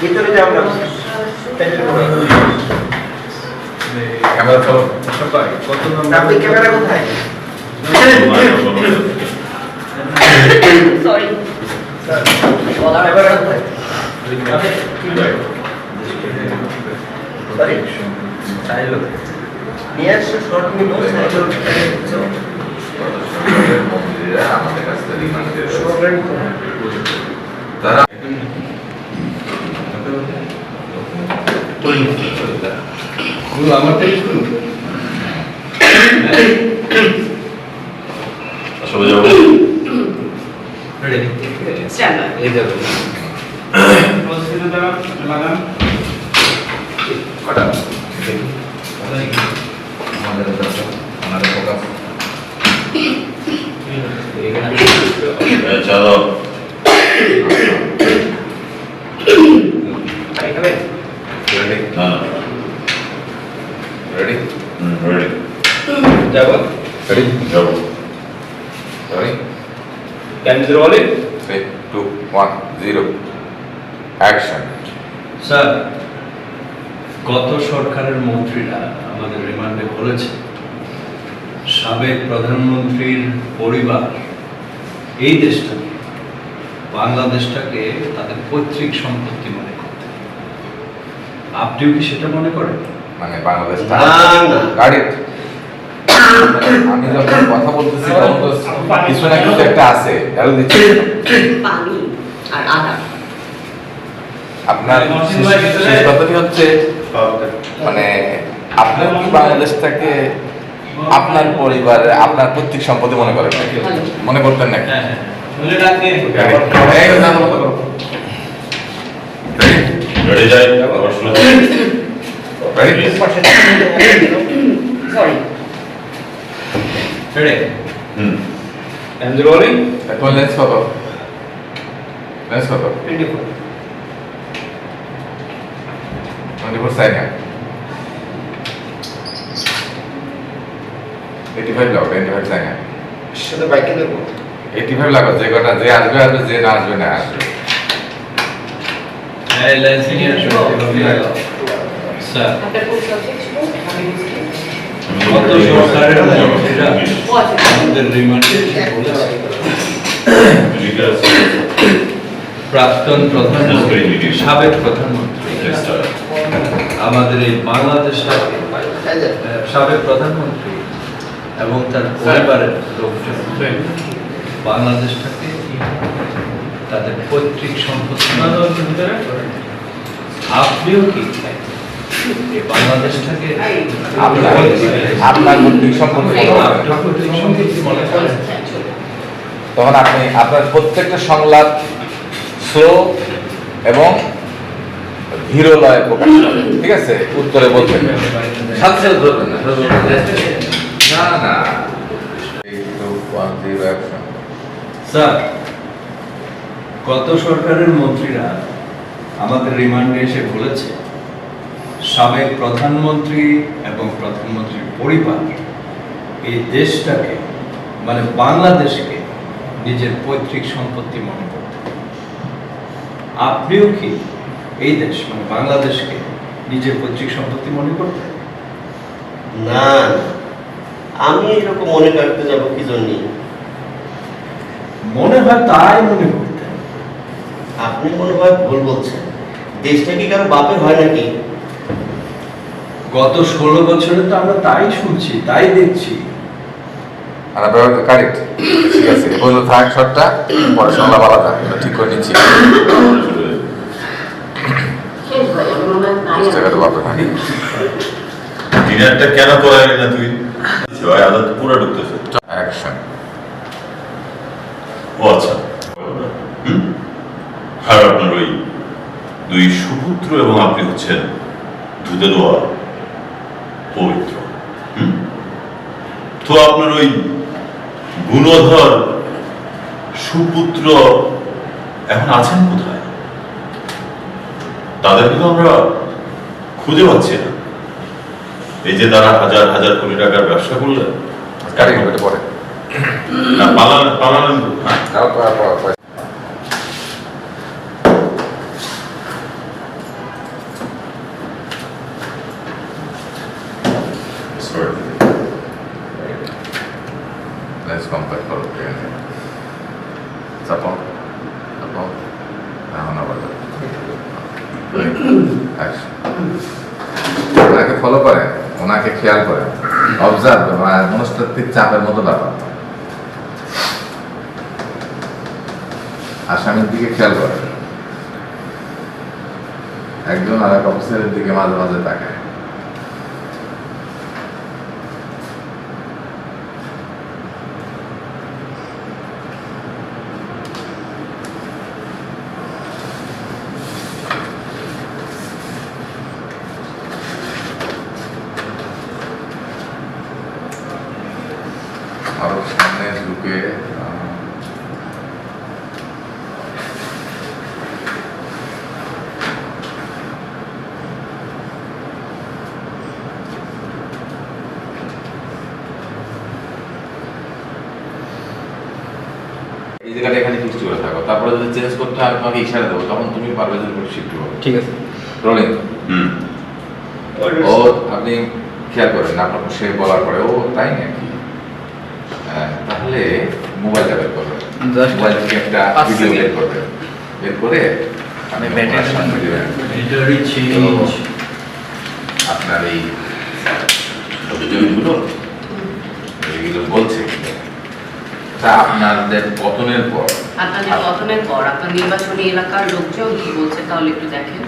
ভিতরে যাও না। ক্যামেরা সবাই কত আপনি ক্যামেরা কোথায় সরি ক্যামেরা কোথায় সরি চাইলো নিয়ে শর্ট মন্দিরা আমাদের কাছ থেকে রিমান্ডে তারা আমারটাই শুনুন আসলে যাব স্ট্যান্ড এই যাবে লাগান কটা আমাদের কাছে আমাদের ফোকাস চলো এখানে রেডি না রেডি হুম রেডি যাব রেডি যাব রেডি ক্যান্ডিডেট বলে three two one zero action sir গত সরকারের মন্ত্রীরা আমাদের রিমান্ডে বলেছে সাবেক প্রধানমন্ত্রীর পরিবার এই দেশটাকে বাংলাদেশটাকে তাদের পৈতৃক সম্পত্তি মনে করতে। আপনিও কি সেটা মনে করেন? মানে বাংলাদেশ না, না। গাড়ি আমি যখন কথা বলতেছি তখন কিছু না কিছু একটা আছে আর আদা আপনার শেষ- শেষ কথাটি হচ্ছে মানে আপনার কি বাংলাদেশটাকে আপনার পরিবারের আপনার পৈতৃক সম্পত্তি মনে করেন নাকি? মনে করতেন নাকি? হ্যাঁ হ্যাঁ। এই, এই, দাঁড়াও, দাঁড়াও। রেডি যাই আবার শুরু করি। Ready? সরি রেডি হুম ক্যান্ডিডেট বলে তোমার লেন্স কত লেন্স কত twenty four twenty four eighty five লাগাও টোয়েন্টি ফাইভ সাইন সাথে বাইকে দেবো এইটি ফাইভ লাগাও যে কটা যে আসবে আসবে যে না আসবে না আসবে গত সরকারের আমাদের রিমান্ডে প্রাক্তন প্রধানমন্ত্রী সাবেক প্রধানমন্ত্রী. আমাদের এই বাংলাদেশটাকে সাবেক প্রধানমন্ত্রী এবং তার পরিবারের লোকজন বাংলাদেশটাকে তাদের পৈতৃক সম্পত্তি আপনিও কি? এই বাংলাদেশটাকে আপনার মনে করেন। আপনার পৈতৃক সম্পত্তি মনে করেন? তখন আপনি আপনার প্রত্যেকটা সংলাপ স্লো এবং ধীর লয়ে প্রকাশ ঠিক আছে? উত্তরে বলবেন সাথে ধরবেন না না। স্যার, গত সরকারের মন্ত্রীরা আমাদের রিমান্ডে এসে বলেছে, সাবেক প্রধানমন্ত্রী এবং প্রধানমন্ত্রীর পরিবার এই দেশটাকে মানে বাংলাদেশকে নিজের পৈতৃক সম্পত্তি মনে করতে। আপনিও কি এই দেশ মানে বাংলাদেশকে নিজের পৈতৃক সম্পত্তি মনে করতে? না। আমি এরকম মনে করতে যাব কি জন্য? মনে হয় তাই মনে করতেন আপনি মনে হয় ভুল বলছেন। দেশটা কি কারও বাপের হয় নাকি? গত ষোলো বছরে তো আমরা তাই শুনছি তাই দেখছি। আর আপনার কারেক্ট ঠিক আছে। এ পর্যন্ত থাক শটটা পরে সংলাপ আলাদা ঠিক করে নিচ্ছি। জায়গাটা বাপরে ডিনারটা কেন করাইলি না তুই? ভাই আদা তো পুরো ঢুকতেছে। অ্যাকশন ও আচ্ছা। আর আপনার ওই দুই সুপুত্র এবং আপনি হচ্ছেন দুধে দোয়া পবিত্র তো আপনার ওই গুণধর সুপুত্র এখন আছেন কোথায়? তাদেরকে তো আমরা খুঁজে পাচ্ছি না। এই যে তারা হাজার হাজার কোটি টাকার ব্যবসা করলে কাটিং করতে পরে। না পালালেন পালালেন Sorry. Let's ঠিক আছে চাপাও চাপাও এখন Action. ওনাকে ফলো করে, ওনাকে খেয়াল করে। অবজার্ভ মনস্তাত্ত্বিক চাপের মতো ব্যাপার। আসামির দিকে খেয়াল করে। একজন আর এক অফিসারের দিকে মাঝে মাঝে তাকায়। আরও সামনে ঢুকে এই জায়গাটা এখানে করে থাকো। তারপরে যদি চেঞ্জ করতে হয় তোমাকে ইশারা দেবো তখন তুমি পারবে শিফট করো। ঠিক আছে। রোলিং হুম। ও আপনি খেয়াল করেন আপনার সে বলার পরে ও তাই নাকি? তাহলে মোবাইলটা বের Just মোবাইল থেকে একটা ভিডিও বের করবেন। বের করে change. আপনার এই অভিযোগগুলো এগুলো বলছে। তা আপনাদের পতনের পর আপনাদের পতনের পর আপনার নির্বাচনী এলাকার লোকজন কি বলছে তাহলে একটু দেখেন।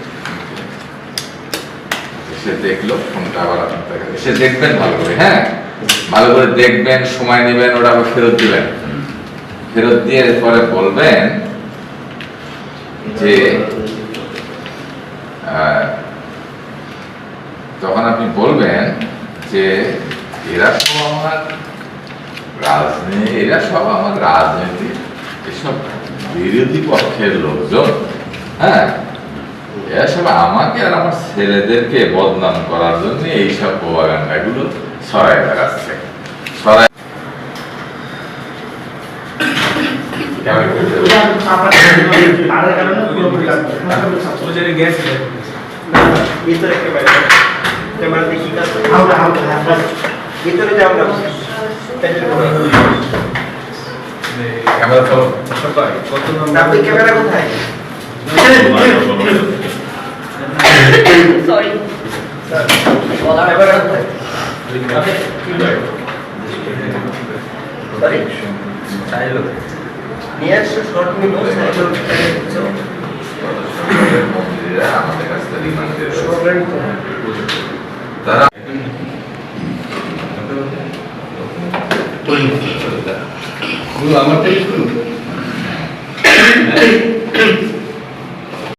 সে দেখল, ফোনটা আবার আপনার কাছে সে দেখবেন ভালো করে হ্যাঁ? ভালো করে দেখবেন, সময় নেবেন, ওটা আবার ফেরত দিবেন। ফেরত দিয়ে পরে বলবেন যে তখন আপনি বলবেন যে, এরা সব আমার রাজনীতি, এরা সব আমার রাজনীতি, এসব বিরোধী পক্ষের লোকজন হ্যাঁ? এরা আমাকে আর আমার ছেলেদেরকে বদনাম করার জন্য এইসব প্রপাগান্ডাগুলো ছড়ায় বেড়াচ্ছে। ছড়ায় ক্যামেরা কোথায়? সরি সরি চাইলো নিয়ে আসছো শর্ট নিবো